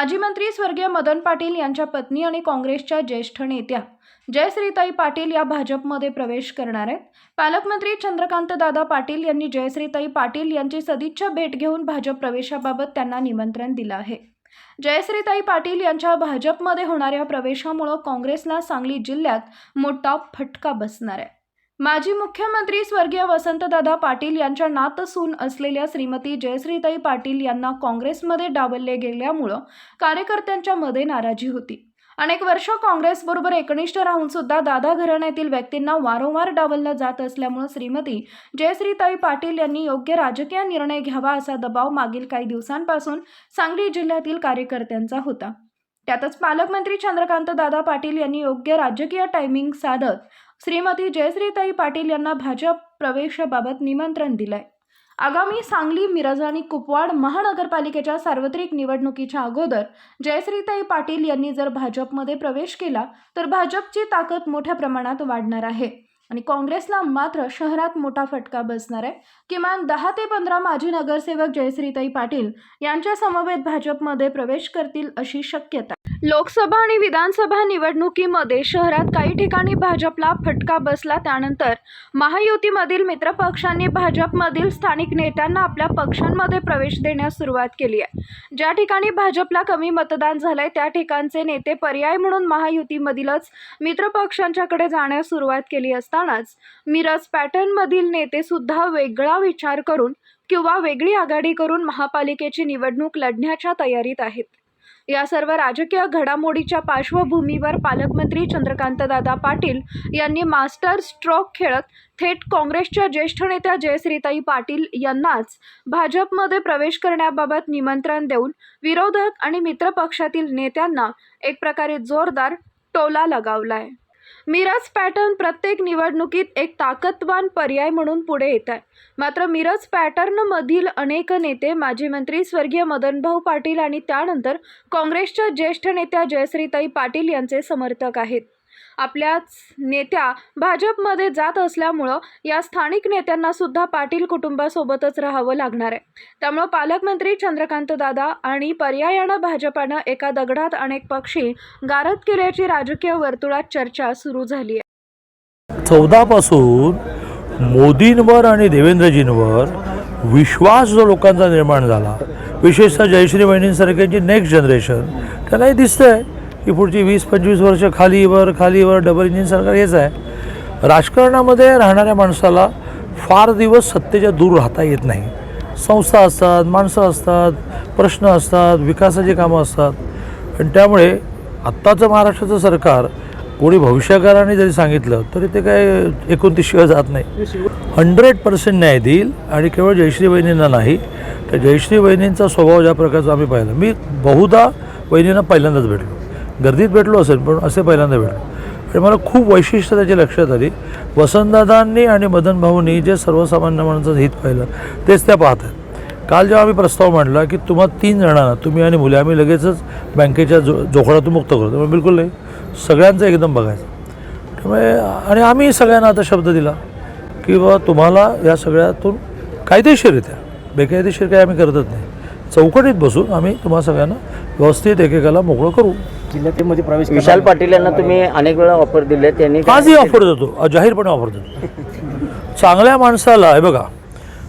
माजी मंत्री स्वर्गीय मदन पाटील यांच्या पत्नी आणि काँग्रेसच्या ज्येष्ठ नेत्या जयश्रीताई पाटील या भाजपमध्ये प्रवेश करणार आहेत. पालकमंत्री चंद्रकांत दादा पाटील यांनी जयश्रीताई पाटील यांची सदिच्छा भेट घेऊन भाजप प्रवेशाबाबत त्यांना निमंत्रण दिलं आहे. जयश्रीताई पाटील यांच्या भाजपमध्ये होणाऱ्या प्रवेशामुळं काँग्रेसला सांगली जिल्ह्यात मोठा फटका बसणार आहे. माजी मुख्यमंत्री स्वर्गीय वसंतदादा पाटील यांच्या नातसून असलेल्या श्रीमती जयश्रीताई पाटील यांना काँग्रेसमध्ये डावलले गेल्यामुळं कार्यकर्त्यांच्या मध्ये नाराजी होती. अनेक वर्ष काँग्रेसबरोबर एकनिष्ठ राहून सुद्धा दादा घराण्यातील व्यक्तींना वारंवार डावललं जात असल्यामुळे श्रीमती जयश्रीताई पाटील यांनी योग्य राजकीय निर्णय घ्यावा असा दबाव मागील काही दिवसांपासून सांगली जिल्ह्यातील कार्यकर्त्यांचा होता. त्यातच पालकमंत्री चंद्रकांत दादा पाटील यांनी योग्य राजकीय टायमिंग साधत श्रीमती जयश्रीताई पाटील यांना भाजप प्रवेशाबाबत निमंत्रण दिलंय. आगामी सांगली मिरज आणि कुपवाड महानगरपालिकेच्या सार्वत्रिक निवडणुकीच्या अगोदर जयश्रीताई पाटील यांनी जर भाजपमध्ये प्रवेश केला तर भाजपची ताकद मोठ्या प्रमाणात वाढणार आहे. आणि काँग्रेसला मात्र शहरात मोठा फटका बसणार आहे. किमान दहा ते पंधरा माजी नगरसेवक जयश्रीताई पाटील यांच्या समवेत भाजपमध्ये प्रवेश करतील अशी शक्यता. लोकसभा आणि विधानसभा निवडणुकीमध्ये शहरात काही ठिकाणी भाजपला फटका बसला त्यानंतर महायुतीमधील मित्रपक्षांनी भाजपमधील स्थानिक नेत्यांना आपल्या पक्षांमध्ये प्रवेश देण्यास सुरुवात केली आहे. ज्या ठिकाणी भाजपला कमी मतदान झालंय त्या ठिकाणचे नेते पर्याय म्हणून महायुतीमधीलच मित्रपक्षांच्याकडे जाण्यास सुरुवात केली असतानाच मिरज पॅटर्नमधील नेते सुद्धा वेगळा विचार करून किंवा वेगळी आघाडी करून महापालिकेची निवडणूक लढण्याच्या तयारीत आहेत. या सर्व राजकीय घडामोडीच्या पार्श्वभूमीवर पालकमंत्री चंद्रकांतदादा पाटील यांनी मास्टर स्ट्रोक खेळत थेट काँग्रेसच्या ज्येष्ठ नेत्या जयश्रीताई पाटील यांनाच भाजपमध्ये प्रवेश करण्याबाबत निमंत्रण देऊन विरोधक आणि मित्रपक्षातील नेत्यांना एक प्रकारे जोरदार टोला लगावलाय. मिरज पॅटर्न प्रत्येक निवडणुकीत एक ताकदवान पर्याय म्हणून पुढे येत आहे. मात्र मिरज पॅटर्नमधील अनेक नेते माजी मंत्री स्वर्गीय मदनभाऊ पाटील आणि त्यानंतर काँग्रेसच्या ज्येष्ठ नेत्या जयश्रीताई पाटील यांचे समर्थक आहेत. आपल्याच नेत्या भाजपमध्ये जात असल्यामुळं या स्थानिक नेत्यांना सुद्धा पाटील कुटुंबासोबतच राहावं लागणार आहे. त्यामुळं पालकमंत्री चंद्रकांत दादा आणि पर्यायानं भाजपानं एका दगडात अनेक पक्षी गारद केल्याची राजकीय वर्तुळात चर्चा सुरू झाली आहे. चौदापासून मोदींवर आणि देवेंद्रजींवर विश्वास जो लोकांचा निर्माण झाला विशेषतः जयश्री वहिनींसारख्यांची नेक्स्ट जनरेशन त्यांनाही दिसतंय. की पुढची वीस पंचवीस वर्ष खालीवर खालीवर डबल इंजिन सरकार हेच आहे. राजकारणामध्ये राहणाऱ्या माणसाला फार दिवस सत्तेच्या दूर राहता येत नाही. संस्था असतात माणसं असतात प्रश्न असतात विकासाची कामं असतात. आणि त्यामुळे आत्ताचं महाराष्ट्राचं सरकार कोणी भविष्यकाराने जरी सांगितलं तरी ते काय एकोणतीसशिवाय जात नाही. हंड्रेड पर्सेंट न्याय देईल आणि केवळ जयश्री वहिनींना नाही तर जयश्री वहिनींचा स्वभाव ज्या प्रकारचा आम्ही पाहिला. मी बहुधा वहिनींना पहिल्यांदाच भेटलो. गर्दीत भेटलो असेल पण असे पहिल्यांदा भेटलो. आणि मला खूप वैशिष्ट्य त्याची लक्षात आली. वसंतदादांनी आणि मदन भाऊंनी जे सर्वसामान्य माणसाचं हित पाहिलं तेच त्या पाहत आहेत. काल जेव्हा आम्ही प्रस्ताव मांडला की तुम्हा तीन जणांना तुम्ही आणि मुले आम्ही लगेचच बँकेच्या जो जोखडातून मुक्त करतो. त्यामुळे बिलकुल नाही. सगळ्यांचं एकदम बघायचं. त्यामुळे आणि आम्ही सगळ्यांना आता शब्द दिला की बाबा तुम्हाला या सगळ्यातून कायदेशीररित्या बेकायदेशीर काही आम्ही करतच नाही. चौकटीत बसून आम्ही तुम्हा सगळ्यांना व्यवस्थित एकेकाला मोकळं करू. जिल्ह्यामध्ये प्रवेश विशाल पाटील यांना तुम्ही अनेक वेळा ऑफर दिले त्यांनी काय- आजही ऑफर देतो जाहीरपणे ऑफर देतो. चांगल्या माणसाला हे बघा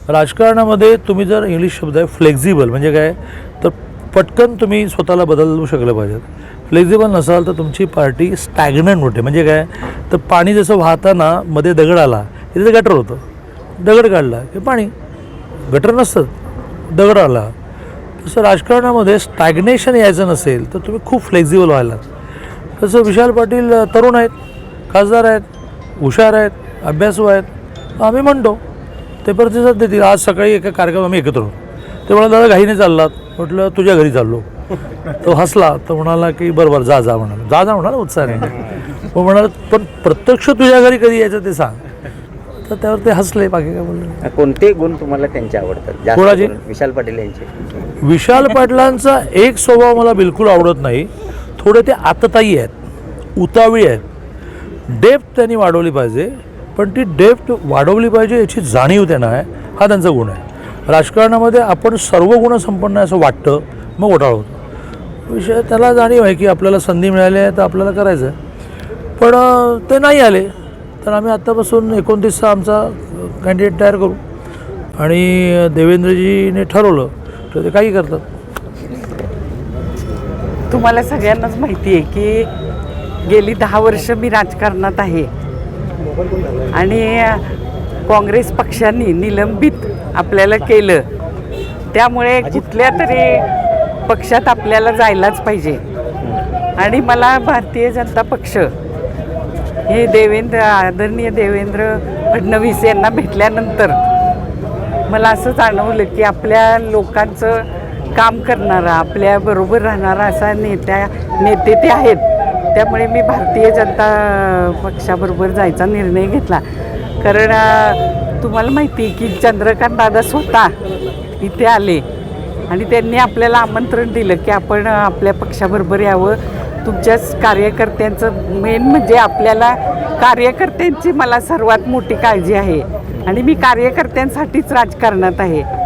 राजकारणामध्ये तुम्ही जर इंग्लिश शब्द आहे फ्लेक्झिबल म्हणजे काय? तर पटकन तुम्ही स्वतःला बदलू शकलं पाहिजेत फ्लेक्झिबल नसाल तर तुमची पार्टी स्टॅग्नंट होते. म्हणजे काय? तर पाणी जसं वाहताना मध्ये दगड आला तिथे गटर होतं. दगड काढला की पाणी. गटर नसतं. दगड आला. तसं राजकारणामध्ये स्टॅग्नेशन यायचं नसेल तर तुम्ही खूप फ्लेक्झिबल व्हायला. तसं विशाल पाटील तरुण आहेत खासदार आहेत हुशार आहेत अभ्यासू आहेत. आम्ही म्हणतो ते प्रतिसाद देतील. आज सकाळी एका कार्यक्रम आम्ही एकत्र होतो. ते म्हणाला दादा घाईने चाललात. म्हटलं तुझ्या घरी चाललो. तो हसला तर म्हणाला की बरं बरं जा जा. म्हणाला. जा जा म्हणाला उत्साहाने. मग म्हणाला पण प्रत्यक्ष तुझ्या घरी कधी यायचं ते सांग. तर त्यावर ते हसले बाकी काय बोलले कोणते गुण तुम्हाला त्यांचे आवडतात? जास्त कोणाचे? करून विशाल पाटील यांचे. विशाल पाटलांचा एक स्वभाव मला बिलकुल आवडत नाही. थोडे ते आतताई आहेत उतावळी आहेत. डेप्थ त्यांनी वाढवली पाहिजे पण ती डेप्थ वाढवली पाहिजे याची जाणीव त्यांना आहे. हा त्यांचा गुण आहे. राजकारणामध्ये आपण सर्व गुण संपन्न आहे असं वाटतं मग घोटाळा होतो. विषय त्याला जाणीव आहे की आपल्याला संधी मिळाली आहे तर आपल्याला करायचं आहे. पण अ, ते नाही आले. तर आम्ही आत्तापासून एकोणतीसचा आमचा कॅन्डिडेट तयार करू. आणि देवेंद्रजीने ठरवलं तर ते काही करतात. तुम्हाला सगळ्यांनाच माहिती आहे की गेली दहा वर्ष मी राजकारणात आहे. आणि काँग्रेस पक्षाने निलंबित आपल्याला केलं. त्यामुळे कुठल्या तरी पक्षात आपल्याला जायलाच पाहिजे. आणि मला भारतीय जनता पक्ष हे देवेंद्र आदरणीय देवेंद्र फडणवीस यांना भेटल्यानंतर मला असं जाणवलं की आपल्या लोकांचं काम करणारा आपल्याबरोबर राहणारा असा नेत्या नेते ते आहेत. त्यामुळे मी भारतीय जनता पक्षाबरोबर जायचा निर्णय घेतला. कारण तुम्हाला माहिती आहे की चंद्रकांत दादा स्वतः इथे आले आणि त्यांनी आपल्याला आमंत्रण दिलं की आपण आपल्या पक्षाबरोबर यावं. तुमच्याच कार्यकर्त्यांचं मेन म्हणजे आपल्याला कार्यकर्त्यांची मला सर्वात मोठी काळजी आहे. आणि मी कार्यकर्त्यांसाठीच राजकारणात आहे.